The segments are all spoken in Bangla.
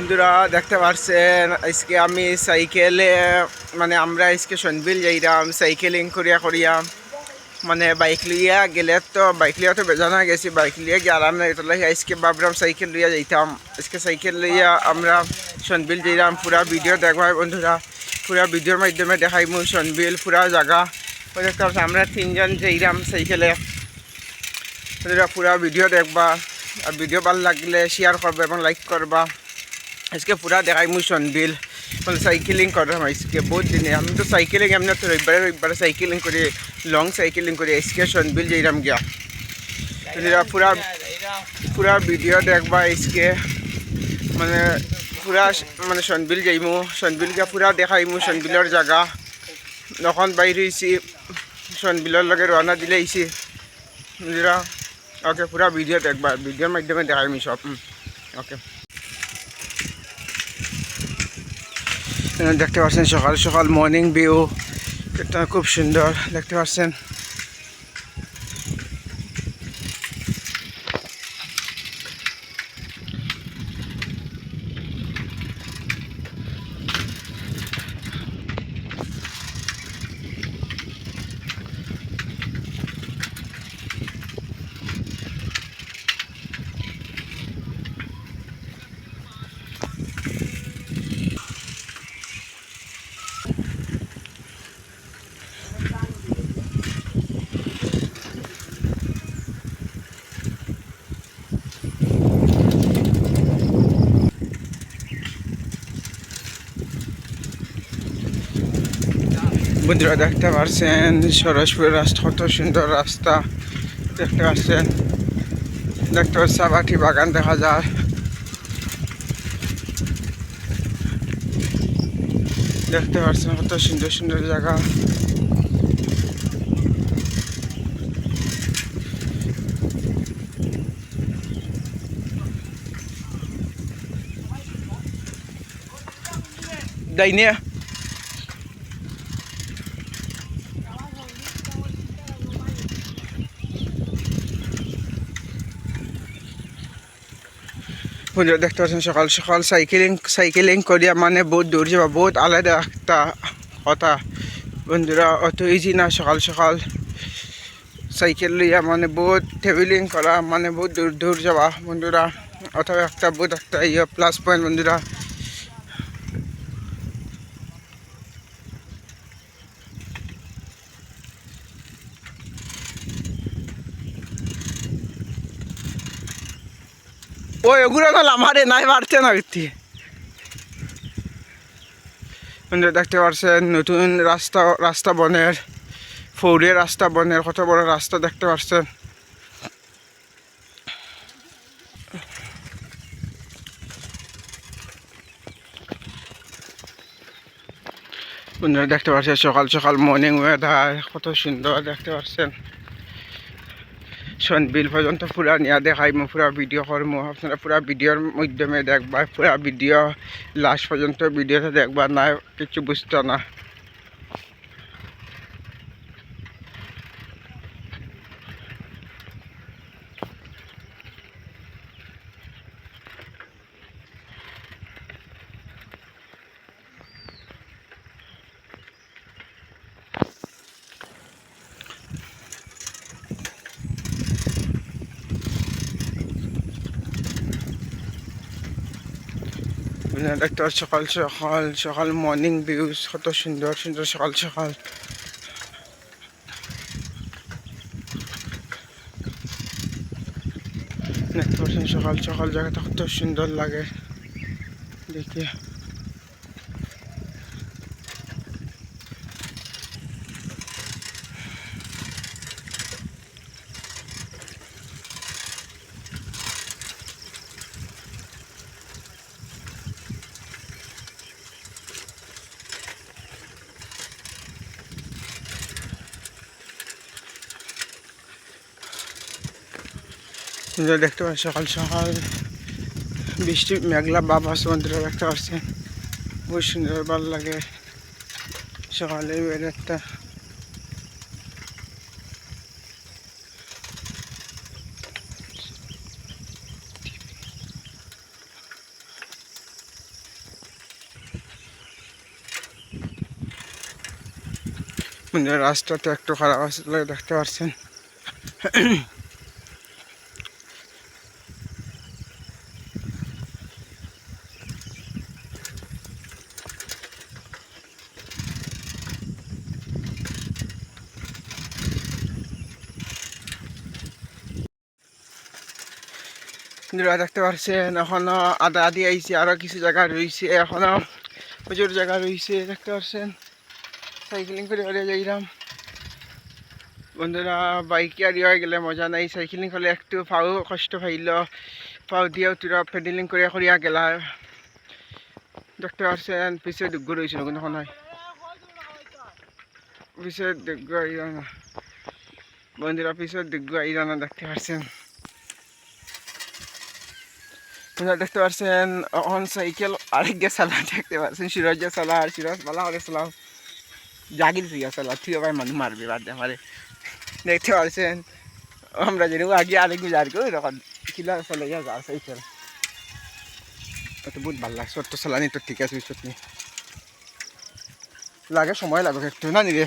বন্ধুরা, দেখতে পারছেন, আজকে আমি সাইকেলে মানে আমরা আজকে সনবিল যাইরাম, সাইকেলিং করিয়া করিয়া মানে বাইক লইয়া গেলে তো, বাইক লিয়া তো বেজানা গেছি, বাইক লিয়া গিয়ে আরাম তাহলে আজকে ভাবলাম সাইকেল লইয়া যাইতাম। আজকে সাইকেল লইয়া আমরা সনবিল যাইরাম, পুরা ভিডিও দেখবাই বন্ধুরা, পুরা ভিডিওর মাধ্যমে দেখাই মু সনবিল পুরা জায়গা দেখতে পাচ্ছি আমরা তিনজন যাইরাম সাইকেলে। বন্ধুরা, পুরা ভিডিও দেখবা, আর ভিডিও ভালো লাগলে শেয়ার করবা এবং লাইক করবা। আজকে পুরা দেখাই মুই সনবিল মানে সাইকেলিং করলাম আজকে বহুত দিনে আমি তো সাইকেলিং এমনি তো রবিবারে রবিবারে সাইকেলিং করি লং সাইকেলিং করি আজকে সনবিল যাইরাম গিয়া পুরা পুরা ভিডিও দেখবা আজকে মানে পুরা মানে সনবিল যাইমু সনবিল গিয়া পুরা দেখাইমু সনবিলের জায়গা এখন বাইরে হয়েছি সনবিলের লগে রওনা দিলে আইছি ওকে পুরা ভিডিও দেখবা ভিডিওর মাধ্যমে দেখাইমি সব ওকে দেখতে পাচ্ছেন সকাল সকাল মর্নিং ভিউ এটা খুব সুন্দর দেখতে পাচ্ছেন? বন্ধুরা দেখতে পারছেন সরসপুরের রাস্তা, কত সুন্দর রাস্তা। দেখতে পাচ্ছেন দেখতে পাচ্ছেন সাবাটি বাগান দেখা যায়। দেখতে পাচ্ছেন, কত সুন্দর সুন্দর জায়গা। দাইনে বন্ধুরা দেখতে পাচ্ছেন সকাল সকাল সাইকেলিং সাইকেলিং করিয়া মানে বহুত দূর যাবা, বহুত আলাদা একটা কথা। বন্ধুরা, অত ইজি না সকাল সকাল সাইকেল লইয়া মানে বহুত ট্রেভেলিং করা মানে বহুত দূর দূর যাওয়া, বন্ধুরা। অথবা একটা, বহুত একটা ইয়ে প্লাস পয়েন্ট বন্ধুরা। ওই ওগুলো তো আমারে নাই পারছে না ভিত্তি। দেখতে পাচ্ছেন নতুন রাস্তা রাস্তা বনের ফৌরের রাস্তা বনের কত বড় রাস্তা দেখতে পাচ্ছেন বন্ধুরা, দেখতে পাচ্ছেন সকাল সকাল মর্নিং ওয়েদার কত সুন্দর দেখতে পাচ্ছেন সনবিল পর্যন্ত পুরা নিয়া দেখাইমু পুরা ভিডিও করমু আপনারা পুরা ভিডিওর মাধ্যমে দেখবা পুরা ভিডিও লাস্ট পর্যন্ত ভিডিওতে দেখবা না কিছু বুঝতো না। আপনারা পাচ্ছেন সকাল সকাল সকাল মর্নিং ভিউজ কত সুন্দর সুন্দর সকাল সকাল। দেখতে পাচ্ছেন সকাল সকাল জায়গাটা কত সুন্দর লাগে। দেখে। सुंदर देखते सकाल सकाल बिस्टि मेघला बाबा समुद्र देखते बहुत सुंदर भल लगे सकाल रास्ता तो एक खराब देखते আপনারা দেখতে পাচ্ছেন এখনও আদা আদি আইছে, আরও কিছু জায়গা রয়েছে, এখনও প্রচুর জায়গা রয়েছে, দেখতে পাচ্ছেন সাইকেলিং করে করে যাইলাম। বন্ধুরা, বাইকে আর হয়ে গেলে মজা নাই, সাইকেলিং হলে একটু পাও কষ্ট পাইল। পাও দিয়েও তোরা পেডেলিং করে করিয়া গেলা দেখতে পাচ্ছেন পিছিয়ে দুগ্গ রয়েছে কিন্তু হয়। পিছিয়ে দুগ্গ আইরা না। বন্ধুরা পিছিয়ে দুগ্গ আইরা না, দেখতে পাচ্ছেন আপনারা দেখতে পাচ্ছেন অন সাইকেল আরেক গে সালা দেখতে পাচ্ছেন সিরাজ সালা আর সিরাজ বালা করে সালাম জাগির প্রিয় সালা তুই আবার মানুষ মারবি বাদ দে আমারে দেখতে পাচ্ছেন আমরা যেরকম আগে আরেক গুজার করি তখন কিলা চলে যা যা সাইকেল তো বহুত ভালো লাগছে তোর চালানি তো ঠিক আছে বিশ্বত নি লাগে সময় লাগবে একটু না নিরে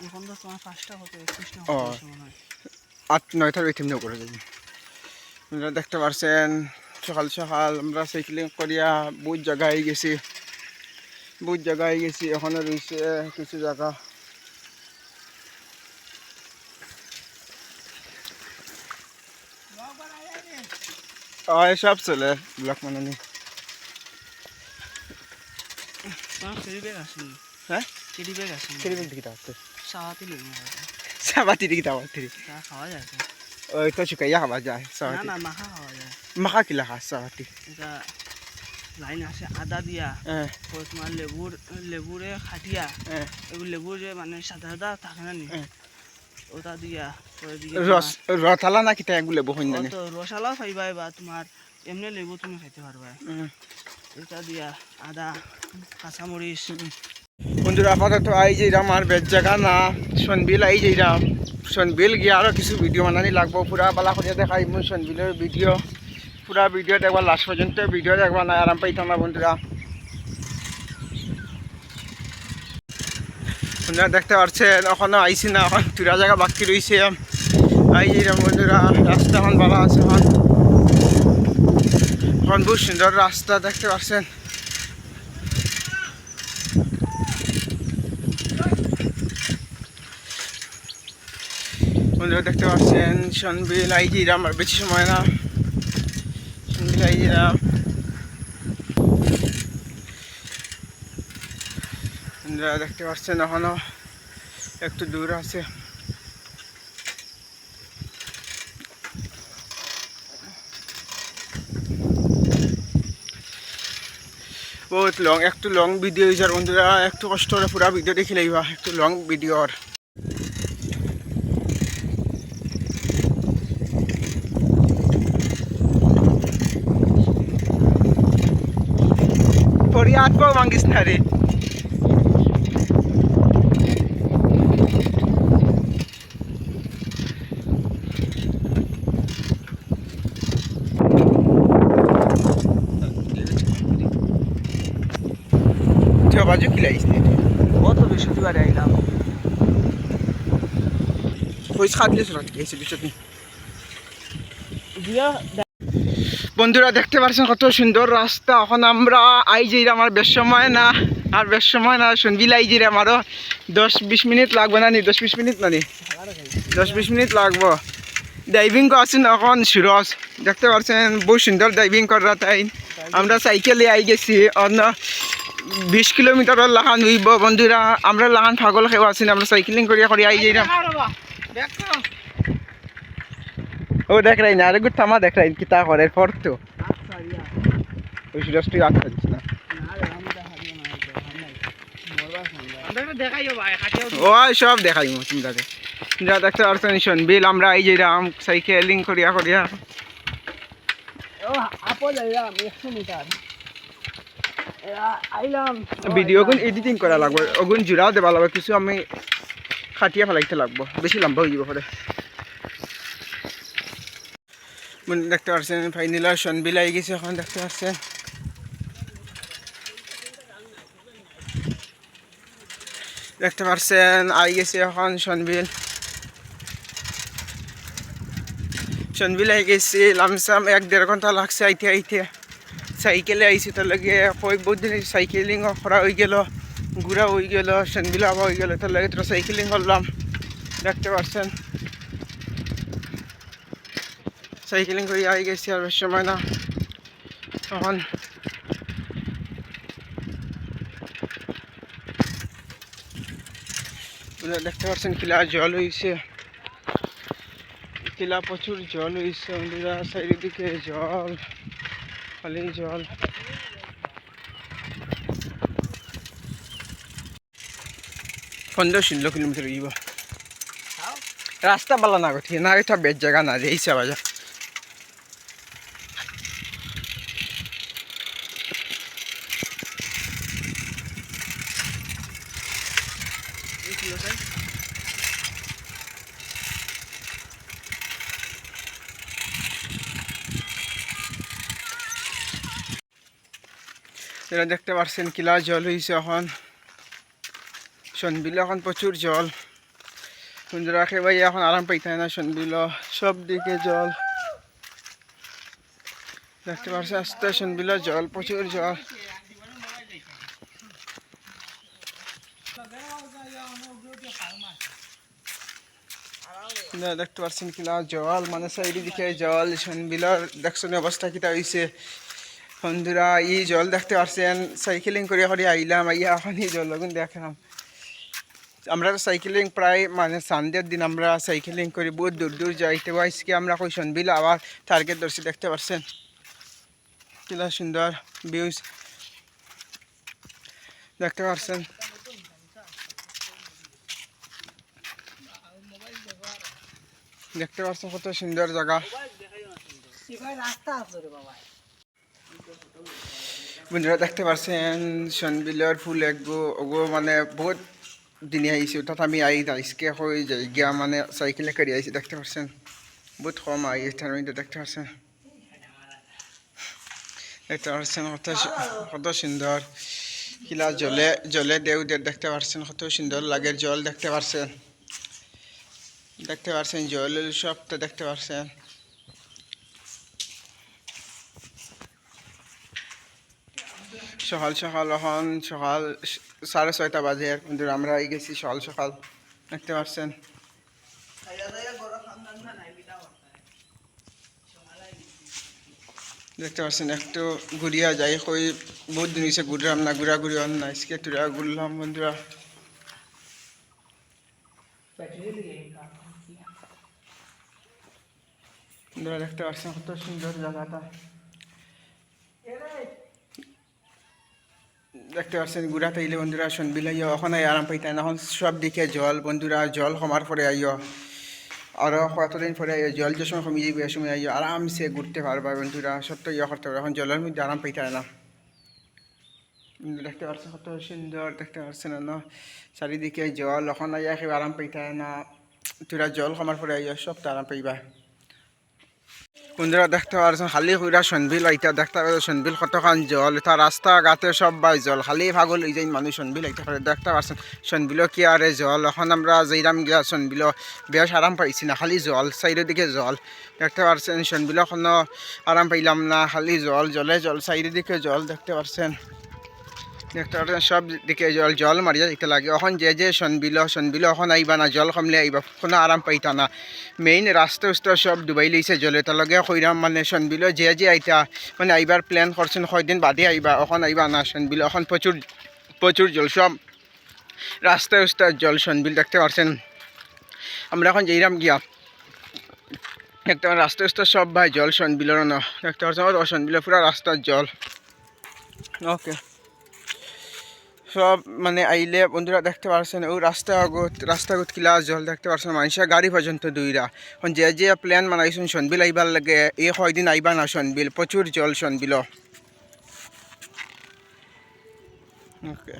এখন তো তোমার পাঁচটা হতে একুশটা ও। হতে হয় আট নয়টার ওই তিনও করে যাবি আপনারা দেখতে পারছেন সকাল সকাল আমরা সাইকেলিং করিয়া বহুত জায়গায় গেছি। বহুত জায়গায় গেছি এখনও রয়েছে কিছু জায়গা। হয় সব চলে ব্লক মানে নি তোমার কেরি ব্যাগ আসেনি হ্যাঁ? কেরি ব্যাগ আসেনি কেরিবেন দিকে তাওয়াতে সাওয়াতে লেগে যাবে সাবাতি দিকে তাওয়াতে তা। খাওয়া যায় তো। ওই তো শুকাইয়া খাওয়া যায় না সাবাতি না মাখা খাওয়া যায় মাখা কিলা খা সাবাতি এটা লাইন আছে আদা দিয়া পরে তোমার লেবুর লেবুরে খাটিয়া এগুলো লেবুর যে মানে সাদা সাদা থাকে না নি। ওটা দিয়া রস রথালা না কিতা এগুলো বহুন তোমার- জানে তো রসালাও খাইবা বা তোমার এমনি লেবু তুমি খাইতে পারবা এটা দিয়া আদা কাঁচামরিচ বন্ধুরা, আপাতত আই যাইরাম, আর বেজ জায়গা না। সনবিল আই যাইরাম। সনবিল গিয়ে আরও কিছু ভিডিও বানানি লাগবো। পুরা পালা করিয়া দেখাই মই সনবিলের ভিডিও পুরা ভিডিও দেখবা লাস্ট পর্যন্ত ভিডিও দেখবা, না আরাম পাইতাম না বন্ধুরা। বন্ধুরা, দেখতে পাচ্ছেন এখনও আইসি না, এখন তুরা জায়গা বাকি রয়েছে আই যাইরাম বন্ধুরা, রাস্তা এখন ভালো আছে এখন। এখন বহুত সুন্দর রাস্তা, দেখতে পাচ্ছেন বন্ধুরা দেখতে পাচ্ছেন সনবিল আইজিরাম আর বেশি সময় না। সনবিল আইজিরাম বন্ধুরা দেখতে পাচ্ছেন, এখনও একটু দূর আছে। বহুত লং একটু লং ভিডিও হয়েছে বন্ধুরা, একটু কষ্ট করে পুরা ভিডিও দেখি লাইবা একটু লং ভিডিও আর। ফরিয়াদ পাও মাঙ্গিস না রে তুই বাজু কি লাগিস নি কত বৃহস্পতিবারে আইলাম পয়সা খাটলে সরাত গেছে বিচত নি দিয়া বন্ধুরা দেখতে পাচ্ছেন কত সুন্দর রাস্তা। এখন আমরা আই যাই আমার, বেশ সময় না, আর বেশ সময় না শুনবিল আই যাই আমারও। দশ বিশ মিনিট লাগবে না নি? দশ বিশ মিনিট না নি? দশ বিশ মিনিট লাগবো। ডাইভিং আছেন এখন, সুরজ। দেখতে পাচ্ছেন বহু সুন্দর ডাইভিং করা তাই। আমরা সাইকেলে আই গেছি অন্য বিশ কিলোমিটারের লাহান হইব বন্ধুরা। আমরা লাহান পাগল খেয়ে আছি আমরা সাইকেলিং করিয়া করি আই যাই ও দেখ রাই না আরে গুড থামা দেখ রাই কিতা করে ফর তো। ওই তুই আট পারিস না। ও সব দেখাই চিন্তাতে যা দেখতে পারছেন বিল আমরা এই যে রাম, সাইকেলিং করিয়া করিয়া। ভিডিও গুণ এডিটিং করা লাগবে ওগুন জোড়াও দেবা লাগবে, কিছু আমি খাটিয়া ফেলাইতে লাগবো, বেশি লম্বা হয়ে যাব পরে। দেখতে পাচ্ছেন ফাইনাল সনবিল আই গেছে এখন দেখতে পাচ্ছেন। দেখতে পারছেন, আই গেছে এখন সনবিল সনবিল আই গেছি, লামসাম এক দেড় ঘণ্টা লাগছে আইতে আইতে। সাইকেলে আইছি তার লাগে, কয়েক বহুত দিন সাইকেলিং করা হয়ে গেল, ঘুরা হয়ে গেল সনবিল আবার হয়ে গেল, তার লাগে তোরা সাইকেলিং করলাম। দেখতে পারছেন। সাইকেলিং করে আই গেছি আর বেশ সময় না। তখন দেখতে পাচ্ছেন কিলা জল হয়েছে কিলা প্রচুর জল হয়েছে বন্ধুরা সাইডের দিকে জল খালি জল। পনেরো ষোলো কিলোমিটার হইব। রাস্তা বালা না গঠি না এটা বেশ জায়গা না রে ইসা বাজা এরা দেখতে পাচ্ছেন কিলা জল হয়েছে এখন। সনবিল এখন প্রচুর জল। বন্ধুরা ভাই এখন আরাম পাইতে না সনবিল সব দিকে জল। দেখতে পাচ্ছি আস্তে সনবিল জল, প্রচুর জল। দেখতে পাচ্ছেন কিলা জল মানে সাইডে দিকে জল সনবিলর দেখছেন অবস্থা কিটা হয়েছে বন্ধুরা ই জল দেখতে পাচ্ছেন সাইকেলিং করে করে আইলাম, আইয়া এখন এই জল লগুন দেখলাম। আমরা সাইকেলিং প্রায় মানে সানডের দিন আমরা সাইকেলিং করি, বহুত দূর দূর যাই তো আজকে আমরা কই সনবিল আবার টার্গেট ধরছি, দেখতে পাচ্ছেন কিলা সুন্দর ভিউজ দেখতে পাচ্ছেন দেখতে পাচ্ছেন কত সুন্দর জায়গা। বন্ধুরা দেখতে পাচ্ছেন সনবিলের ফুল একগো ওগো মানে বহুত দিনে আইছি তাত আমি আই আইসকে হয়ে যাই গিয়া মানে সাইকেলে করে আইছি দেখতে পাচ্ছেন। বহুত কম আই তার মধ্যে দেখতে পাচ্ছেন। দেখতে পাচ্ছেন কত কত সুন্দর কিলা জলে জলে দেউ দে দেখতে পাচ্ছেন কত সুন্দর লাগে জল দেখতে পাচ্ছেন। দেখতে পাচ্ছেন জল সবটা দেখতে পাচ্ছেন সকাল সকাল এখন সকাল সাড়ে ছয়টা বাজে কিন্তু আমরা গেছি সকাল সকাল। দেখতে পাচ্ছেন দেখতে পাচ্ছেন একটু ঘুরিয়া যাই, কই বহুত দিন হয়েছে ঘুরলাম না ঘুরা ঘুরি হন না আজকে ঘুরলাম বন্ধুরা বন্ধুরা দেখতে পাচ্ছেন, কত সুন্দর জায়গাটা। দেখতে পাচ্ছেন গুড়া তাইলে বন্ধুরা শুনবিল আইয় এখন আরাম পাইতেন। এখন সব দিকে জল, বন্ধুরা, জল কমার পরে আইয় আরও কতদিন পরে আইয় জল যে সময় কমিয়ে যাবে সময় আইয় আরামসে ঘুরতে পারবা বন্ধুরা সব তো ইয়ে করতে পারবে। এখন জলের মধ্যে আরাম পাইতে না। দেখতে পাচ্ছেন, কত সুন্দর, দেখতে পাচ্ছেন না চারিদিকে জল এখন আইয়া আরাম পাইতে না। তোরা জল কমার পরে আইয় সব তো আরাম পাইবা। বন্ধুরা দেখতে পারছেন খালি হুইরা সনবিল এটা দেখতে পাচ্ছেন সনবিল কতখান জল এটা রাস্তা ঘাটে সব বাই জল, খালি ভাগল এই যে মানুষ সনবিল এটা দেখতে পারছেন সনবিল কি আরে জল, এখন আমরা যাইরাম গিয়া সনবিল বেশ আরাম পাইছি না খালি জল সাইডের দিকে জল, দেখতে পারছেন সনবিল এখনও আরাম পাইলাম না, খালি জল, জলে জল সাইডের দিকে জল, দেখতে পাচ্ছেন দেখতে পাচ্ছেন সব দিকে জল জল মারিয়া দিতে লাগে। এখন যে যে সনবিল সনবিল এখন আইবা না, জল কমলে আইবা, কোনো আরাম পাইতা না। মেইন রাস্তা উস্তা সব ডুবাই লইছে জলে তার লগে কইরাম মানে সনবিল যে যে আইতা মানে আইবার প্ল্যান করছেন, কয়দিন বাদে আইবা এখন আইবা না সনবিল এখন প্রচুর প্রচুর জল, সব রাস্তা উস্তা জল সনবিল দেখতে পারছেন। আমরা এখন যাইরাম গিয়া দেখতে পারেন রাস্তা উস্তা সব ভাই জল সনবিলের না দেখতে পাচ্ছেন ও সনবিলের পুরা রাস্তার জল। ওকে। সব মানে আইলে বন্ধুরা দেখতে পারছেন, ও রাস্তা আগত রাস্তা আগত কিলা জল দেখতে পারছেন, মানুষের গাড়ি পর্যন্ত দুইরা। এখন যে যে প্ল্যান মানাইছেন সনবিল আইবার লাগে এই কয়দিন আইবা না সনবিল, প্রচুর জল সনবিল। ওকে।